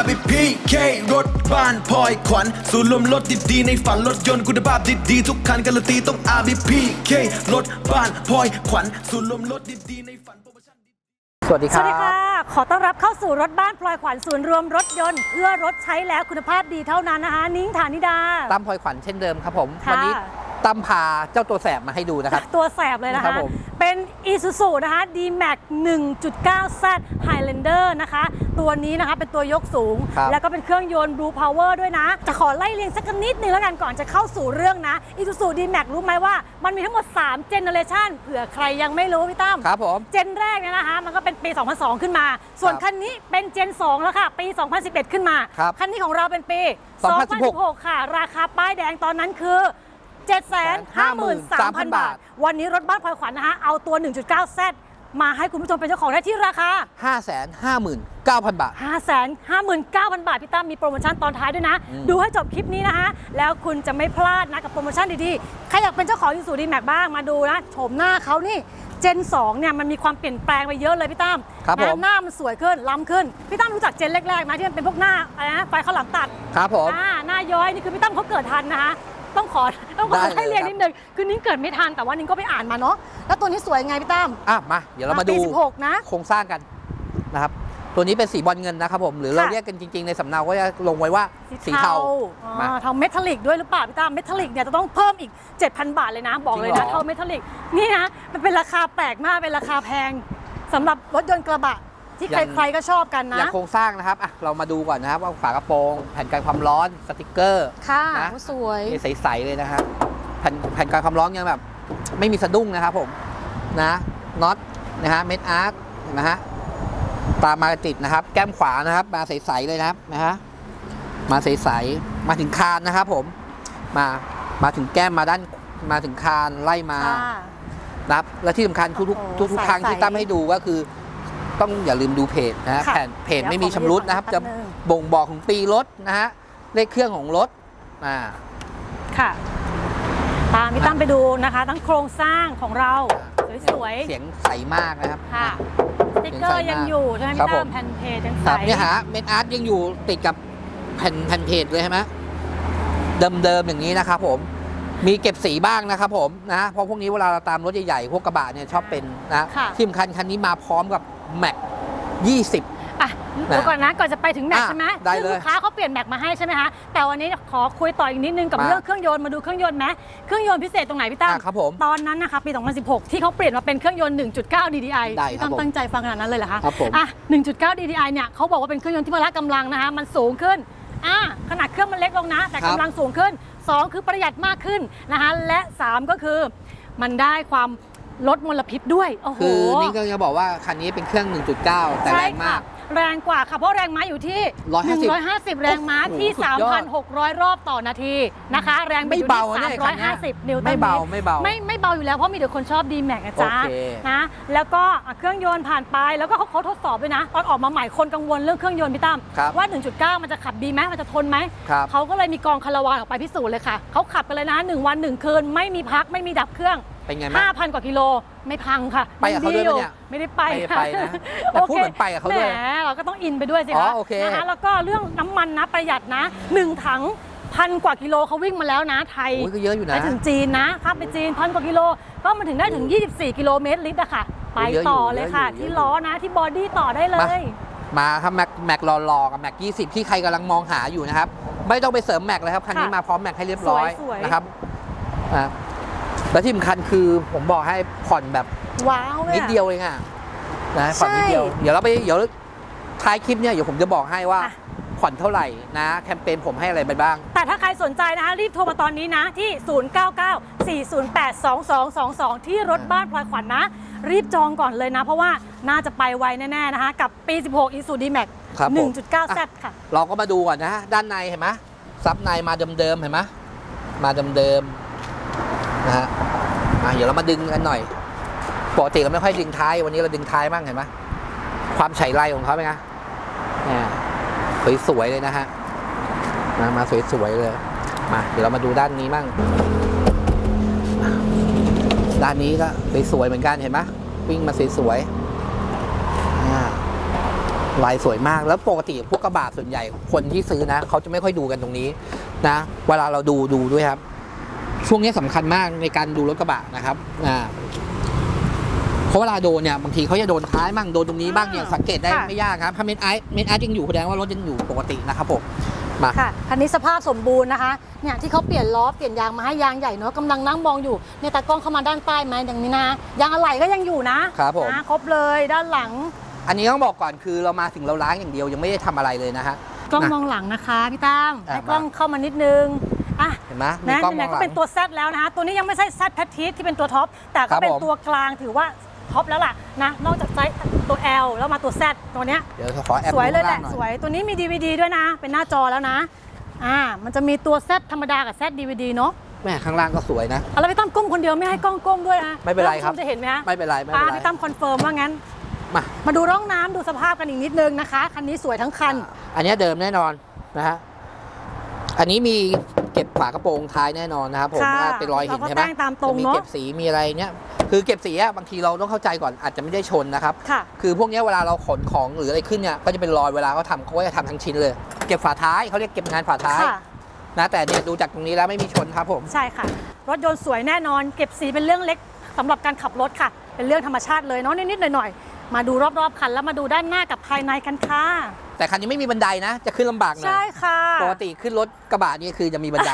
RBP K รถบ้านพลอยขวัญศูนย์รวมรถดีๆในฝันรถยนต์คุณภาพดีๆทุกคันการันตีต้อง RBP K รถบ้านพลอยขวัญศูนย์รวมรถดีๆในฝันโปรโมชั่นดีสวัสดีคสรัวับสดีค่ะขอต้อนรับเข้าสู่รถบ้านพลอยขวัญศูนย์รวมรถยนต์ เพื่อรถใช้แล้วคุณภาพดีเท่านั้นนะคะ นิ้งฐานิดา ตั้มพลอยขวัญเช่นเดิมครับผม ค่ะ วันี้ ตั้มพาเจ้าตัวแสบมาให้ดูนะครับ ตัวแสบเลยนะครัคะ บผม เป็น Isuzu นะคะ D-Max 1.9Z Highlander นะคะ ตัวนี้นะคะเป็นตัวยกสูง ครับ แล้วก็เป็นเครื่องยนต์ Blue Power ด้วยนะ จะขอไล่เรียงสักนิดนึงแล้วกันก่อนจะเข้าสู่เรื่องนะ Isuzu D-Max รู้ไหมว่ามันมีทั้งหมด 3 Generation เผื่อใครยังไม่รู้พี่ตั้ม ครับผม เจนแรกเนี่ยนะคะมันก็เป็นปี 2002 ขึ้นมา ส่วนครับคันนี้เป็นเจน 2 แล้วค่ะ ปี 2011 ขึ้นมา ครับคันนี้ของเราเป็นปี2016 2016ค่ะ ราคาป้ายแดงตอนนั้นคือ 753,000 บาท วันนี้รถบ้านพลอยขวัญนะคะเอาตัว 1.9Z มาให้คุณผู้ชมเป็นเจ้าของได้ที่ราคา 5 5 9 0 0 0 บาท 559,000 บาท พี่ตั้มมีโปรโมชั่นตอนท้ายด้วยนะ อืม ดูให้จบคลิปนี้นะคะ แล้วคุณจะไม่พลาดนะกับโปรโมชั่นดีๆ ใครอยากเป็นเจ้าของยูสูดีแม็กบ้างมาดูนะโฉมหน้าเขานี่เจน2เนี่ยมันมีความเปลี่ยนแปลงไปเยอะเลยพี่ตั้มครับผมนะหน้ามันสวยขึ้นล้ำขึ้น พี่ตั้มรู้จักเจนแรกๆไหมที่มันเป็นพวกหน้าอะไรนะไฟข้างหลังตัด ครับผม อ่าหน้าย้อยนี่คือพี่ตั้มเขาเกิดทันนะคะ ต้องขอต้องขอได้เลยให้เรียนครับ นิดนึงคือนิ้งเกิดไม่ทันแต่ว่านิ้งก็ไปอ่านมาเนาะแล้วตัวนี้สวยไงพี่ตั้มอะมา เดี๋ยวเรามาดู ปี16นะ โครงสร้างกันนะครับ ตัวนี้เป็นสีบอลเงินนะครับผม หรือเราค่ะ เรียกกันจริง ๆ ในสำเนาก็จะลงไว้ว่าสีเทามาอ่าเทาเมทัลลิกด้วยหรือเปล่าพี่ตั้มเมทัลลิกเนี่ยจะต้องเพิ่มอีก 7,000 บาทเลยนะ บอกเลยจรินะงเหรอ เทาเมทัลลิกนี่นะมันเป็นราคาแปลกมากเป็นราคาแพงสำหรับรถยนต์กระบะ ที่ใครๆก็ชอบกันอนะย่างโครงสร้างนะครับอะเรามาดูก่อนนะครับว่าฝากระโปรงแผ่นกันความร้อนสติกเกอร์ ค่ะนะสวย นี่ใสๆเลยนะครับแผ่นแผ่นกันความร้อนยังแบบ ไม่มีสะดุ้งนะครับผมนะน็อตนะฮะเม็ดอาร์คนะฮะตามมาติดนะครับ แก้มขวานะครับมาใสๆเลยนะครับนะฮะมาใสๆมาถึงคานนะครับผมมามาถึงแก้มมาด้านมาถึงคานไล่มา ค่ะ นะครับและที่สำคัญทุกโอ้โหๆทุกๆครั้งที่ใสๆ ตั้มให้ดูก็คือ ต้องอย่าลืมดูเพจนะฮะค่ะแผ่นเพจเดี๋ยวไม่มีขอชำรุดนะครับแป๊จะบนึง บ่งบอกของปีรถนะฮะเลขเครื่องของรถอ่า ค่ะ ตามพี่ตั้มไปดูนะคะ ทั้งโครงสร้างของเรา สวยเสียงใสมากนะครับ ๆ ค่ะสติ๊กเกอเสียงใสมากร์ยังอยู่ใช่ไหมครัพี่บตั้ผมมแผ่นเพจยังใสครับเนี่ยฮะเม็ดอาร์ตยังอยู่ติดกับแผ่นแผ่นเพจเลยใช่ไหมเดิมๆอย่างนี้นะครับผมมีเก็บสีบ้างนะครับผมนะเพราะพวกนี้เวลาเราตามรถใหญ่ๆพวกกระบะเนี่ยชอบเป็นนะค่ะ ที่สำคัญคันนี้มาพร้อมกับ แม็ก20 อะเดี๋ยวก่อนนะก่อนจะไปถึงแม็กอะใช่ไหมได้เลยซึ่งลูกค้าเขาเปลี่ยนแม็กมาให้ใช่ไหมคะแต่วันนี้ขอคุยต่ออีกนิดนึงกับมาเรื่องเครื่องยนต์มาดูเครื่องยนต์ไหมเครื่องยนต์พิเศษตรงไหนพี่ตั้มอะครับผมตอนนั้นนะคะปี 2016 ที่เขาเปลี่ยนมาเป็นเครื่องยนต์ 1.9 DDI ได้พี่ครับตั้มผมตั้งใจฟังขนาดนั้นเลยเหรอคะครับผม อะ 1.9 DDI เนี่ยเขาบอกว่าเป็นเครื่องยนต์ที่พละกำลังนะคะมันสูงขึ้นอะขนาดเครื่องมันเล็กลงนะ แต่ครับกำลังสูงขึ้น2คือประหยัดมากขึ้นนะคะและ3ก็คือมันได้ความ ลดมลพิษด้วย โอ้โห คือนี่ก็จะบอกว่าคันนี้เป็นเครื่อง 1.9 แต่แรงมากใช่ค่ะแรงกว่าค่ะ เพราะแรงม้าอยู่ที่ 150 150แรงม้าที่โอ้โหสุดยอด3,600 รอบต่อนาทีนะคะ แรงบิดไม่อยู่เบาที่นะเนี่ยคันเนี้ย350 นิวตันไม่เบาเมตรไม่เบาไม่ไม่เบาอยู่แล้วเพราะมีแต่คนชอบดีแม็กนะจ๊ะโอเคนะแล้วก็อะเครื่องยนต์ผ่านไปแล้วก็เขาเขาทดสอบด้วยนะ ตอนออกมาใหม่คนกังวลเรื่องเครื่องยนต์พี่ตั้มครับว่า 1.9 มันจะขับดีไหมมันจะทนไหมครับเขาก็เลยมีกองคาราวานออกไปพิสูจน์เลยค่ะเขาขับกันเลยนะหนึ่งวันหนึ่งคืนไม่มีพักไม่มีดับเครื่อง เป็นไงบ้าง 5,000 กว่ากิโลไม่พังค่ะไปกับเขาด้วยปะเนี่ยไม่ได้ไปไม่ได้ไปนะค่แต่พูดเหมือนไปกับเขาด้วยแหมเราก็ต้องอินไปด้วยสิอ๋คะอโอเค นะคะแล้วก็เรื่องน้ำมันนะประหยัดนะหนึ่งถังพันกว่ากิโลเขาวิ่งมาแล้วนะไทย โอ้ยก็เยอะอยู่ไปนะถึงจีนนะข้ามไปจีนพันกว่ากิโล ก็มาถึงได้ถึง 24 กิโลเมตรลิตรอะค่ะ ไปเยอะอยู่ต่อเลยค่ะ เยอะอยู่ที่ล้อนะที่บอดี้ต่อได้เลยมาครับแม็กแม็กรอๆกับแม็ก20 ที่ใครกำลังมองหาอยู่นะครับ ไม่ต้องไปเสริมแม็กเลยครับ คันนี้ค่ะมาพร้อมแม็กให้เรียบร้อยสวยๆ นะครับอ่า และที่สำคัญคือผมบอกให้ผ่อนแบบว้าวเลยนิดเดียวเองอะนะผ่อนนิดเดียวใช่เดี๋ยวเราไปเดี๋ยวท้ายคลิปเนี่ยเดี๋ยวผมจะบอกให้ว่าอะผ่อนเท่าไหร่นะ แคมเปญผมให้อะไรไปบ้าง แต่ถ้าใครสนใจนะคะ รีบโทรมาตอนนี้นะ ที่ 0994082222 ที่รถบ้านพลอยขวัญนะรีบจองก่อนเลยนะ เพราะว่าน่าจะไปไวแน่ ๆ นะคะ กับปี 16 i s u d m a x ครับผม 1.9Z ค่ะ เราก็มาดูก่อนนะ ด้านในเห็นไหมซับในมาเดิม ๆ เห็นไหมมาเดิม ๆ นะฮะอะเดี๋ยวเรามาดึงกันหน่อยปกติเราไม่ค่อยดึงท้าย วันนี้เราดึงท้ายบ้างเห็นไหมความไฉไลของเขาเป็นไงเนี่ยสวยๆเลยนะฮะมามาสวยๆเลยมาเดี๋ยวเรามาดูด้านนี้บ้างด้านนี้ก็สวยๆเหมือนกันเห็นไหมวิ่งมาสวยๆลายสวยมากแล้วปกติพวกกระบะส่วนใหญ่คนที่ซื้อนะเขาจะไม่ค่อยดูกันตรงนี้นะ เวลาเราดูดูด้วยครับ ช่วงนี้สำคัญมากในการดูรถกระบะนะครับอ่าเพราะเวลาโดนเนี่ยบางทีเขาจะโดนท้ายบ้างโดนตรงนี้บ้างเนี่ยสังเกตได้ค่ะไม่ยากครับถ้าเมนไอเมนไอยังอยู่แสดงว่ารถยังอยู่ปกตินะครับผมมาค่ะคันนี้สภาพสมบูรณ์นะคะเนี่ยที่เขาเปลี่ยนล้อเปลี่ยนยางมาให้ยางใหญ่เนาะกำลังนั่งมองอยู่เนี่ยตากล้องเข้ามาด้านใต้ไหมอย่างนี้นะยางอะไหล่ก็ยังอยู่นะครับผมนะครบเลยด้านหลัง อันนี้ต้องบอกก่อนคือเรามาถึงเราล้างอย่างเดียวยังไม่ได้ทำอะไรเลยนะฮะกล้องนะมองหลังนะคะพี่ตั้มอะให้กล้องเข้ามานิดนึง อะเห็นไหมมีนะกล้องมไหนองๆหก็ลังเป็นตัว Z แล้วนะคะตัวนี้ยังไม่ใช่ Z แพททีที่เป็นตัวท็อปแต่ครัก็บเป็นผม ตัวกลางถือว่าท็อปแล้วล่ะนะนอกจากไซส์ตัว L แล้วมาตัว Z ตัวเนี้ย เดี๋ยวขอแอปสวยเลยแหละ ดูข้างางน่อสวยตัวนี้มี DVD ด้วยนะ เป็นหน้าจอแล้วนะอ่ามันจะมีตัว Z ธรรมดากับ Z DVD เนาะแม่ข้างล่างก็สวยนะ เอาแล้วพี่ตั้มก้มคนเดียวไม่ให้กล้องก้มด้วยนะไม่เป็นไรครับ ท่าผู้ชจะเห็นไหมฮะไม่เป็นไรไม่อ่าเป็นไรพี่ตั้มคอนเฟิร์มว่างั้น มามาดูร่องน้ำดูสภาพกันอีกนิดนึงนะคะ คันนี้สวยทั้งคัน อันเนี้ยเดิมแน่นอนนะฮะอันนี้มี เก็บฝากระโปรงท้ายแน่นอนนะครับผมค่ะว่าเป็นรอยหินเราก็ใช่ไหมแจ้งตามตรงจะมีเนอะ เก็บสีมีอะไรเนี้ยคือเก็บสีอะบางทีเราต้องเข้าใจก่อนอาจจะไม่ได้ชนนะครับ ค่ะ คือพวกเนี้ยเวลาเราขนของหรืออะไรขึ้นเนี่ยก็จะเป็นรอยเวลาเขาทำเขาก็จะทำทั้งชิ้นเลย เก็บฝาท้ายเขาเรียกเก็บงานฝาท้ายค่ะ นะแต่เนี่ยดูจากตรงนี้แล้วไม่มีชนครับผม ใช่ค่ะ รถยนต์สวยแน่นอน เก็บสีเป็นเรื่องเล็กสำหรับการขับรถค่ะ เป็นเรื่องธรรมชาติเลยเนาะนิดๆหน่อยๆ มาดูรอบๆคันแล้วมาดูด้านหน้ากับภายในกันค่ะ แต่คันนี้ไม่มีบันไดนะ จะขึ้นลำบากหน่อใช่ยค่ะ ปกติขึ้นรถกระบะนี่คือจะมีบันได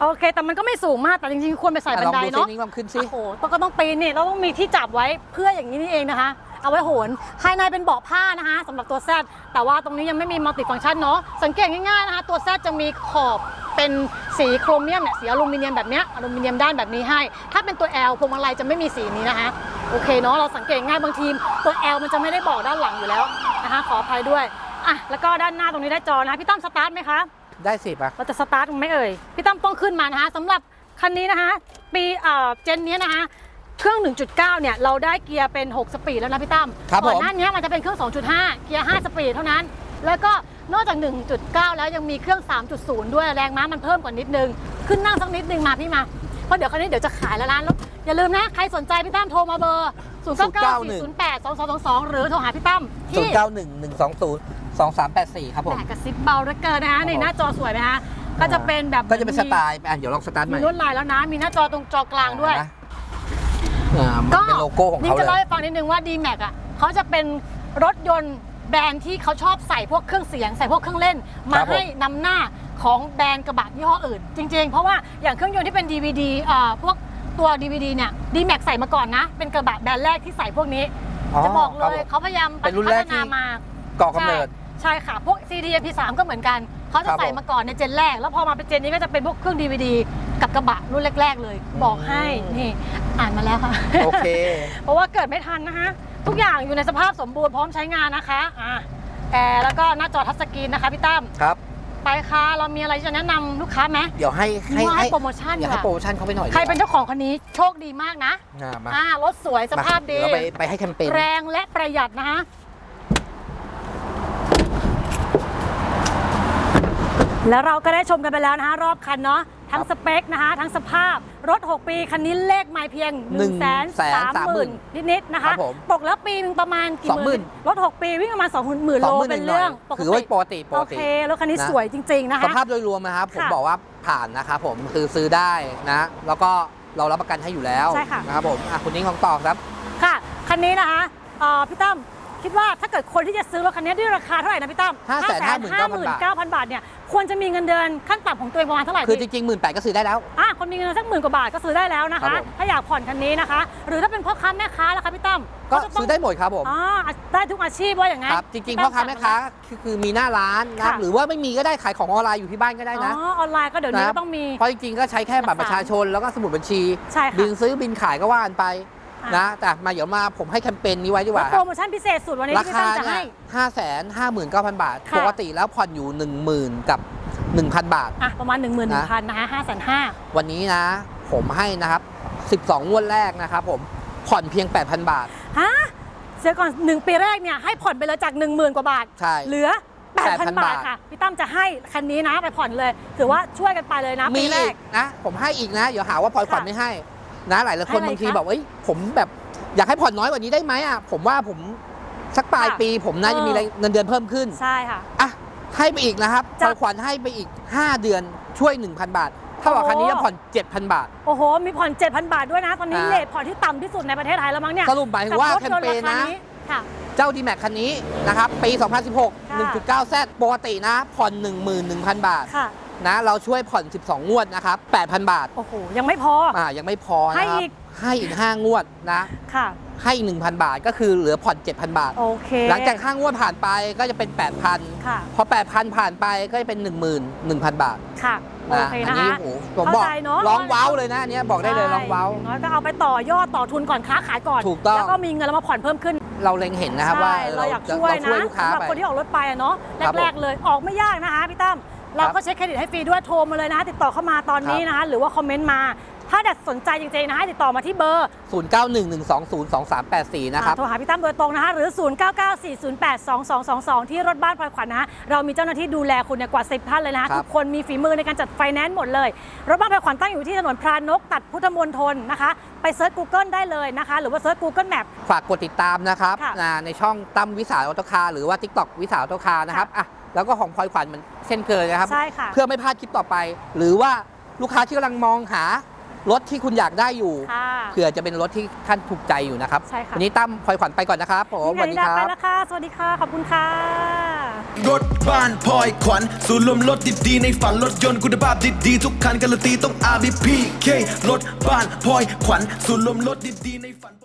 โอเค แต่มันก็ไม่สูงมาก แต่จริงๆควรไปใส่อะบัลนองไดดูเส้เนาะนนี้มันขึ้นสิโอ้โหต้องก็ต้องปีนนี่เราต้องมีที่จับไว้เพื่ออย่างนี้นี่เองนะคะ เอาไว้โหนภายในเป็นเบาะผ้านะคะสำหรับตัวแซดแต่ว่าตรงนี้ยังไม่มีมัลติฟังก์ชันเนาะสังเกตง่ายๆนะคะตัวแซดจะมีขอบเป็นสีโครเมียมเนี่ยสีอลูมิเนียมแบบเนี้ยอลูมิเนียมด้านแบบนี้ให้ ถ้าเป็นตัว L พวงมาลัยจะไม่มีสีนี้นะคะโอเคเนาะเราสังเกตง่ายบางทีตัว L มันจะไม่ได้บอกด้านหลังอยู่แล้วนะคะขออภัยด้วยอะแล้วก็ด้านหน้าตรงนี้ได้จอนะพี่ตั้มสตาร์ทไหมคะได้สิปะเราจะสตาร์ทมันไหม่เอ่ยพี่ตั้มต้องขึ้นมานะคะสำหรับคันนี้นะคะปีเอ่อเจนนี้นะคะ เครื่อง 1.9 เนี่ย เราได้เกียร์เป็น 6 สปีดแล้วนะพี่ตั้มครับก่อนผมหน้านี้มันจะเป็นเครื่อง 2.5 เกียร์ 5 สปีดเท่านั้น แล้วก็นอกจาก 1.9 แล้วยังมีเครื่อง 3.0 ด้วยแรงม้ามันเพิ่มกว่านิดนึง ขึ้นนั่งสักนิดนึงมาพี่มาเพราะเดี๋ยวคันนี้เดี๋ยวจะขายแล้วนะแล้วอย่าลืมนะ ใครสนใจพี่ตั้มโทรมาเบอร์ 0 9 9 4 0 8 2 2 2 2 หรือโทรหาพี่ตั้มศูที่นย์เก้าหนึ่งหนึ่งสองศูนย์สองสามแปดสี่ครับผมแหมกระซิบเบาเหลือเกินนะคะนี่หน้าจอสวยไหมคะก็จะเป็นแบบก็จะเป็นสไตล์อะเดี๋ยวลองสตาร์ทใหมีม่ ลวดลายแล้วนะ มีหน้าจอตรงจอกลางด้วยเห็นไหม อ่ามันเป็นโลโก้ของนี่เขาจะเลเล่ายให้ฟังนิดนึงว่า d m a x อะเขาจะเป็นรถยนต์แบรนด์ที่เขาชอบใส่พวกเครื่องเสียง ใส่พวกเครื่องเล่น มาให้นำหน้าของแบรนด์กระบะยี่ห้ออื่น จริง ๆ เพราะว่าอย่างเครื่องยนต์ที่เป็น DVD เอ่อพวกตัว DVD เนี่ย d m a x ใส่มาก่อนนะ เป็นกระบะแบรนด์แรกที่ใส่พวกนี้ จะบอกเลครับยผมเขาพยายามเป็นรุ่นแรกพัฒนาที่มา ก่อกำเนิด ใช่ใช่ค่ะ พวก CD MP3 ก็เหมือนกัน เขาคจะรับใส่ผมมาก่อนในเจนแรก แล้วพอมาเป็นเจนนี้ก็จะเป็นพวกเครื่อง DVD กับกระบะรุ่นแรก ๆ เลย บอกให้อืมนี่อ่านมาแล้วค่ะ โอเค เพราะว่าเกิดไม่ทันนะคะทุกอย่างอยู่ในสภาพสมบูรณ์พร้อมใช้งานนะคะอะแอร์แล้วก็หน้าจอทัชสกรีนนะคะพี่ตั้มครับ ไปค่ะเรามีอะไรจะแนะนำลูกค้าไหมเดี๋ยวให้ให้ว่าให้โปรโมชั่นเดี๋ยวดีให้กว่าโปรโมชั่นเขาไปหน่อยใครเป็นเจ้าของคันนี้โชคดีมากนะอ่ามาอ่ารถสวยสภาพดีเดี๋ยวเราไปไปให้แคมเปญแรงและประหยัดนะคะแล้วเราก็ได้ชมกันไปแล้วนะคะรอบคันเนาะ ทั้งสเปคนะคะทั้งสภาพรถ 6 ปี คันนี้เลขไม่เพียง 1 3 0 0 0 0 นิด ๆ นะครัคะบผมตกแล้วปีหนึ่งประมาณกี่หมื่น20,000 รถ 6 ปีวิ่งประมาณ 20,000โลสองหมื่นเป็นหน่เรื่ออยงปกถือว่าติปกติปโอกติเค รถคันนี้นะ สวยจริง ๆ นะคะสภาพโดยรวมนะครับผมค่ะบอกว่าผ่านนะครับผมคือซื้อได้นะ แล้วก็เรารับประกันให้อยู่แล้วใช่ค่ะ นะครับผมอะคุณนิ้งของต่อครับ ค่ะ คันนี้นะคะเอ่อพี่ตั้มคิดว่าถ้าเกิดคนที่จะซื้อรถคันนี้ด้วยราคาเท่าไหร่นะพี่ตั้ม559,000 บาทเนี่ย ควรจะมีเงินเดือนขั้นต่ำของตัวเองประมาณเท่าไหร่คือจพี่ริงๆหมื่นแปดก็ซื้อได้แล้ว อะคนมีเงินสักหมื่นกว่าบาทก็ซื้อได้แล้วนะครัคะ บผม ถ้าอยากผ่อนคันนี้นะคะ หรือถ้าเป็นพ่อค้าแม่ค้าล่ะคะพี่ตั้มก็เขาจะต้งซื้อได้หมดครับผมอ๋อได้ทุกอาชีพว่าอย่างนั้นครับ จริงๆพี่พ่ตั้อค้าแม่ค้าคือคือมีหน้าร้านนะครับค่ะหรือว่าไม่มีก็ได้ขายของออนไลน์อยู่ที่บ้านก็ได้อ๋นะอออนไลน์ก็เดี๋ยวนี้นะ ก็ต้องมี เพราะจริงๆก็ใช้แค่บัตรประชาชนแล้วก็สมุดบัญชี ใช่ค่ะ บินซื้อบินขายก็ว่ากันไปอะ นะแต่มาเดี๋ยวมาผมให้แคมเปญนี้ไว้ดีกแล้วว่าคโปรรับโมชั่นพิเศษสุดวันนี้ราที่พี่คาตั้มจะเนี่ให้ ยห้าแสนห้าหมื่นเก้าพันบาท ค่ะ ปกติแล้วผ่อนอยู่หนึ่งหมื่นกับหนึ่งพันบาท อะประมาณ 1 1 0 0 0นะคะห้าแสนห้าวันนี้นะ ผมให้นะครับ 12งวดแรกนะครับผมผ่อนเพียง 8,000 บาทฮะเสียก่อน 1 ปีแรกเนี่ยให้ผ่อนไปเลยจาก 1 0,000 กว่าบาท ใช่ เหลือ 8,000 8,000 บาทค่ะ พี่ตั้มจะให้คันนี้นะไปผ่อนเลย ถือว่าช่วยกันไปเลยนะ มีปีแรอีกก นะ ผมให้อีกนะ เดี๋ยวหาว่าพลอยค่ะผ่อนไม่ให้ นะหลายหลายๆคนให้อะไรบางทีคะแบบเอ้ยผมแบบอยากให้ผ่อนน้อยกว่านี้ได้ไหมอะผมว่าผมสักปลายค่ะปีผมน่าจะมีเออเงินเดือนเพิ่มขึ้นใช่ค่ะอะให้ไปอีกนะครับจะพลอยขวัญให้ไปอีก 5 เดือนช่วย 1,000 บาทเท่ากับโอ้คันนี้จะผ่อน 7,000 บาท โอ้โห มีผ่อน 7,000 บาทด้วยนะ ตอนนี้อ่าเลทผ่อนที่ต่ำที่สุดในประเทศไทยแล้วมั้งเนี่ย สรุปหมายถึงว่ากับแครมถเปยญนต์ราคานะค่ะเจ้า d m a x คันนี้นะครับ ปี 2016 1.9 z ปกตินะ ผ่อน 11,000 บาทค่ะ นะเราช่วยผ่อน 12 งวดนะครับ8,000 บาทโอ้โห ยังไม่พอ อ่ายังไม่พอนะให้ครับอีก ให้อีก 5 งวดนะค่ะ ให้อีก1,000 บาทก็คือเหลือผ่อน 7,000 บาท โอเคหลังจาก5งวดผ่านไปก็จะเป็น 8,000 ค่ะ พอ 8,000 ผ่านไปก็จะเป็น 11,000 บาทค่ะ โอนะเคอันะนี้คะ โอ้โหผมบอกเข้าใจเนอะ ร้องว้าวเลยนะอันเนี้ยบอกได้เลยร้องว้าว ใช่ย่น้อยก็เอาไปต่อยอดต่อทุนก่อนค้าขายก่อน ถูกต้อง แล้วก็มีเงินแล้วมาผ่อนเพิ่มขึ้นเราเล็งเห็นนะครับว่าใช่เราอยากช่วยเรานะลูกค้าสำหรับไป คนที่ออกรถไปอะเนาะครับแรกๆเลยออกไม่ยากนะคะพี่ตั้ม เราก็เช็คเครดิตให้ฟรีด้วยโทรมาเลยนะคะติดต่อเข้ามาตอนนี้นะคะหรือว่าคอมเมนต์มา ถ้าเด็ดสนใจจริงๆนะคะติดต่อมาที่เบอร์ 0911202384 นะครับอ่าโทรหาพี่ตั้มโดยตรงนะคะหรือ 0994082222 ที่รถบ้านพลอยขวัญนะคะเรามีเจ้าหน้าที่ดูแลคุณเนี่ยกว่า 10 ท่านเลยนะคะครับทุกคนมีฝีมือในการจัดไฟแนนซ์หมดเลย รถบ้านพลอยขวัญตั้งอยู่ที่ถนนพรานกตัดพุทธมณฑลนะคะไปเซิร์ช Google ได้เลยนะคะ หรือว่าเซิร์ช Google Map ฝากกดติดตามนะครับค่ะอ่าในช่องตั้มวิสาออโตคาร์หรือว่า TikTok วิสาออโตคาร์นะครับอะ แล้วก็ของพลอยขวัญเหมือนเช่นเคยนะครับ ใช่ค่ะ เพื่อไม่พลาดคลิปต่อไป หรือว่าลูกค้าที่กำลังมองหารถที่คุณอยากได้อยู่ค่ะเผื่อจะเป็นรถที่ท่านถูกใจอยู่นะครับใช่ค่ะ วันนี้ตั้มพลอยขวัญไปก่อนนะครับผมสวัสดีนี่คไงรัไปบแล้วค่ะ สวัสดีค่ะ ขอบคุณค่ะ รถบ้านพลอยขวัญศูนย์รวมรถดีๆในฝันรถยนต์คุณภาพดีๆทุกคันการันตีต้อง RBP K รถบ้านพลอยขวัญศูนย์รวมรถดีๆในฝัน